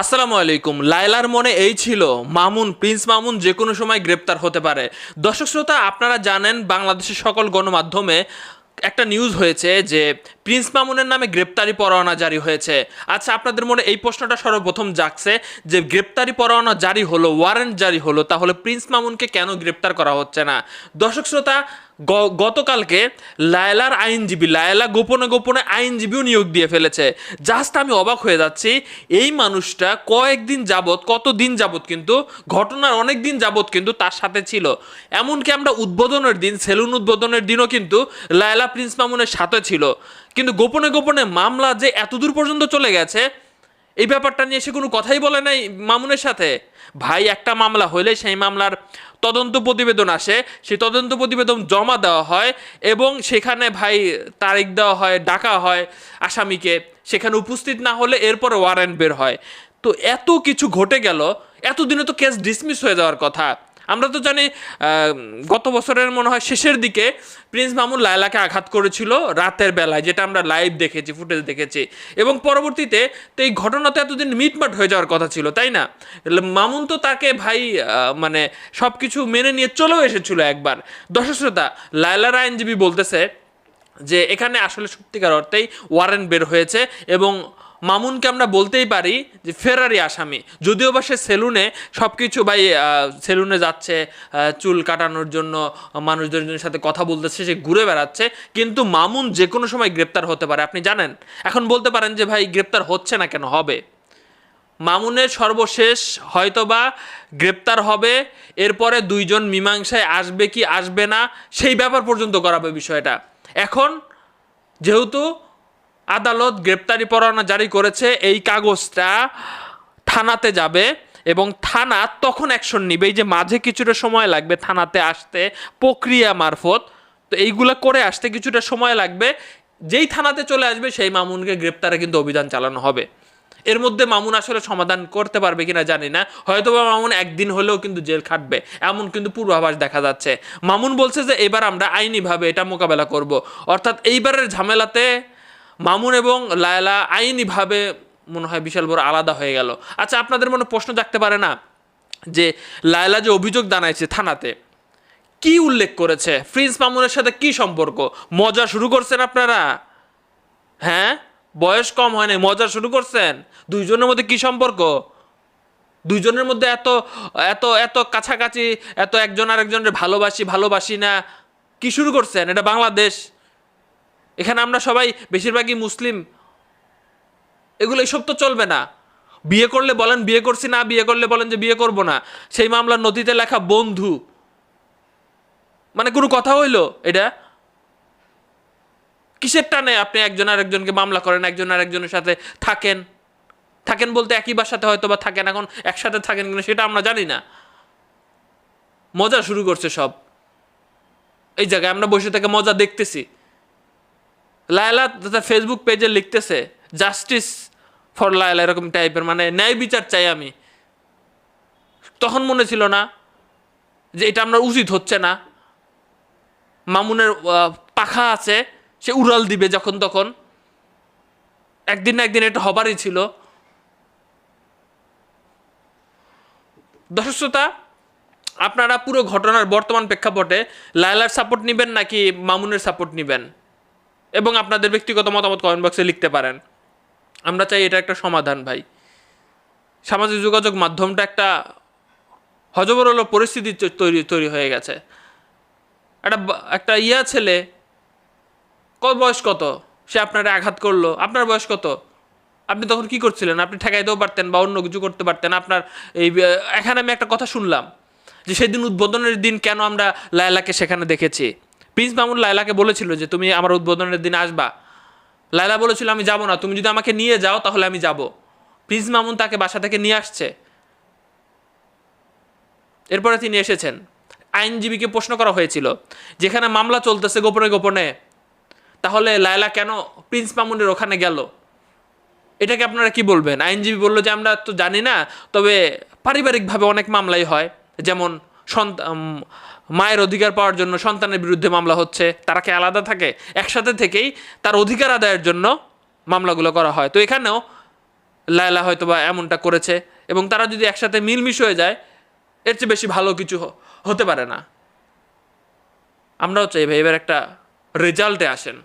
আসসালামু আলাইকুম। লায়লার মনে এই ছিল মামুন, প্রিন্স মামুন যে কোনো সময় গ্রেপ্তার হতে পারে। দর্শক শ্রোতা, আপনারা জানেন বাংলাদেশের সকল গণমাধ্যমে একটা নিউজ হয়েছে যে প্রিন্স মামুনের নামে গ্রেপ্তারি পরোয়ানা জারি হয়েছে। আচ্ছা আপনাদের মনে এই প্রশ্নটা সর্বপ্রথম জাগছে যে গ্রেপ্তারি পরোয়ানা জারি হলো, ওয়ারেন্ট জারি হলো, তাহলে প্রিন্স মামুনকে কেন গ্রেপ্তার করা হচ্ছে না? দর্শক শ্রোতা গতকালকে লায়লার আইনজীবী, লায়লা গোপনে গোপনে আইনজীবীও নিয়োগ দিয়ে ফেলেছে। জাস্ট আমি অবাক হয়ে যাচ্ছি, এই মানুষটা কয়েকদিন যাবৎ কত দিন যাবৎ কিন্তু, ঘটনার অনেক দিন যাবৎ কিন্তু তার সাথে ছিল। এমনকি আমরা উদ্বোধনের দিন, সেলুন উদ্বোধনের দিনও কিন্তু লায়লা প্রিন্স মামুনের সাথে ছিল। কিন্তু গোপনে গোপনে মামলা যে এতদূর পর্যন্ত চলে গেছে, এই ব্যাপারটা নিয়ে সে কোনো কথাই বলে নাই মামুনের সাথে। ভাই, একটা মামলা হইলে সেই মামলার তদন্ত প্রতিবেদন আসে। সেই তদন্ত প্রতিবেদন জমা দেওয়া হয় এবং সেখানে ভাই তারিখ দেওয়া হয়, ডাকা হয় আসামিকে। সেখানে উপস্থিত না হলে এরপর ওয়ারেন্ট বের হয়। তো এত কিছু ঘটে গেল, এতদিনে তো কেস ডিসমিস হয়ে যাওয়ার কথা। আমরা তো জানি গত বছরের মনে হয় শেষের দিকে প্রিন্স মামুন লায়লাকে আঘাত করেছিল রাতের বেলায়, যেটা আমরা লাইভ দেখেছি ফুটেজ দেখেছি। এবং পরবর্তীতে তো এই ঘটনা তো এতদিন মিটমাট হয়ে যাওয়ার কথা ছিল, তাই না? মামুন তো তাকে ভাই মানে সব কিছু মেনে নিয়ে চলেও এসেছিল একবার। দর্শক লায়লার আইনজীবী বলতেছে যে, এখানে আসলে সত্যিকার অর্থেই ওয়ারেন্ট বের হয়েছে এবং মামুনকে আমরা বলতেই পারি যে ফেরারি আসামি। যদিও বা সে সেলুনে সব কিছু ভাই সেলুনে যাচ্ছে চুল কাটানোর জন্য মানুষদের সাথে কথা বলতেছে, সে ঘুরে বেড়াচ্ছে, কিন্তু মামুন যে কোনো সময় গ্রেপ্তার হতে পারে। আপনি জানেন, এখন বলতে পারেন যে ভাই গ্রেপ্তার হচ্ছে না কেন, হবে। মামুনের সর্বশেষ হয়তোবা গ্রেপ্তার হবে, এরপরে দুইজন মীমাংসায় আসবে কি আসবে না, সেই ব্যাপার পর্যন্ত করাবে বিষয়টা। এখন যেহেতু আদালত গ্রেপ্তারি পরোয়ানা জারি করেছে, এই কাগজটা থানাতে যাবে এবং থানা তখন অ্যাকশন নিবে। এই যে মাঝে কিছুটা সময় লাগবে থানাতে আসতে, প্রক্রিয়া মারফত। তো এইগুলো করে আসতে কিছুটা সময় লাগবে। যেই থানাতে চলে আসবে, সেই মামুনকে গ্রেপ্তারে কিন্তু অভিযান চালানো হবে। এর মধ্যে মামুন আসলে সমাধান করতে পারবে কিনা জানি না। হয়তো বা মামুন একদিন হলেও কিন্তু জেল খাটবে, এমন কিন্তু পূর্বাভাস দেখা যাচ্ছে। মামুন বলছে যে, এবার আমরা আইনিভাবে এটা মোকাবেলা করব। অর্থাৎ এইবারের ঝামেলাতে মামুন এবং লায়লা আইনিভাবে মনে হয় বিশাল বড় আলাদা হয়ে গেল। আচ্ছা আপনাদের মনে প্রশ্ন জাগতে পারে না যে লায়লা যে অভিযোগ জানাইছে থানাতে, কি উল্লেখ করেছে? প্রিন্স মামুনের সাথে কি সম্পর্ক? মজা শুরু করছেন আপনারা? হ্যাঁ? বয়স কম হয় নাই, মজা শুরু করছেন? দুইজনের মধ্যে কি সম্পর্ক? দুইজনের মধ্যে এত এত এত কাছাকাছি, এত একজন আরেকজনের ভালোবাসি ভালোবাসি না, কি শুরু করছেন? এটা বাংলাদেশ। এখানে আমরা সবাই বেশিরভাগই মুসলিম। এগুলো এসব তো চলবে না। বিয়ে করলে বলেন, বিয়ে করছি না, বিয়ে করলে বলেন যে বিয়ে করব না। সেই মামলার নথিতে লেখা বন্ধু। মানে কোনো কথা হইল এটা? কিসের টানে আপনি একজন আর একজনকে মামলা করেন, একজন আর একজনের সাথে থাকেন? থাকেন বলতে একই বাসাতে হয়তো বা থাকেন, এখন একসাথে থাকেন কিনা সেটা আমরা জানি না। মজা শুরু করছে সব। এই জায়গায় আমরা বসে থেকে মজা দেখতেছি। লায়লা তার ফেসবুক পেজে লিখতেছে জাস্টিস ফর লায়লা, এরকম টাইপের মানে ন্যায় বিচার চাই আমি। তখন মনে ছিল না যে এটা আমরা উচিত হচ্ছে না। মামুনের পাখা আছে, সে উড়াল দিবে যখন তখন। একদিন না একদিন এটা হবারই ছিল। দর্শক শ্রোতা, আপনারা পুরো ঘটনার বর্তমান প্রেক্ষাপটে লায়লার সাপোর্ট নেবেন নাকি মামুনের সাপোর্ট নেবেন? এবং আপনাদের ব্যক্তিগত মতামত কমেন্ট বক্সে লিখতে পারেন। আমরা চাই এটা একটা সমাধান ভাই। সামাজিক যোগাযোগ মাধ্যমটা একটা হজবরল পরিস্থিতি তৈরি তৈরি হয়ে গেছে। একটা একটা ইয়া ছেলে, কত বয়স কত? সে আপনারে আঘাত করল, আপনার বয়স কত? আপনি তখন কি করছিলেন? আপনি ঠেকাইতেও পারতেন বা অন্য কিছু করতে পারতেন। আপনার এই, এখানে আমি একটা কথা শুনলাম যে সেদিন উদ্বোধনের দিন কেন আমরা লায়লাকে সেখানে দেখেছি? প্রিন্স মামুন লায়লাকে বলেছিল যে, তুমি আমার উদ্বোধনের দিন আসবা। লায়লা বলেছিল, আমি যাব না, তুমি যদি আমাকে নিয়ে যাও, তাহলে আমি যাব। প্রিন্স মামুন তাকে বাসা থেকে নিয়ে আসছে। এরপরে তিনি এসেছেন। আইনজীবীকে প্রশ্ন করা হয়েছিল, যেখানে মামলা চলতেছে গোপনে গোপনে, তাহলে লায়লা কেন প্রিন্স মামুনের ওখানে গেল? এটাকে আপনারা কি বলবেন? আইনজীবী বলল যে, আমরা তো জানি না, তবে পারিবারিকভাবে অনেক মামলাই হয়, যেমন সন্তান মায়ের অধিকার পাওয়ার জন্য সন্তানের বিরুদ্ধে মামলা হচ্ছে, তারা কি আলাদা থাকে? একসাথে থেকেই তার অধিকার আদায়ের জন্য মামলাগুলো করা হয়। তো এখানেও লায়লা হয়তো বা এমনটা করেছে এবং তারা যদি একসাথে মিলমিশ হয়ে যায়, এর চেয়ে বেশি ভালো কিছু হতে পারে না। আমরাও চাই ভাই, এবার একটা রেজাল্টে আসেন।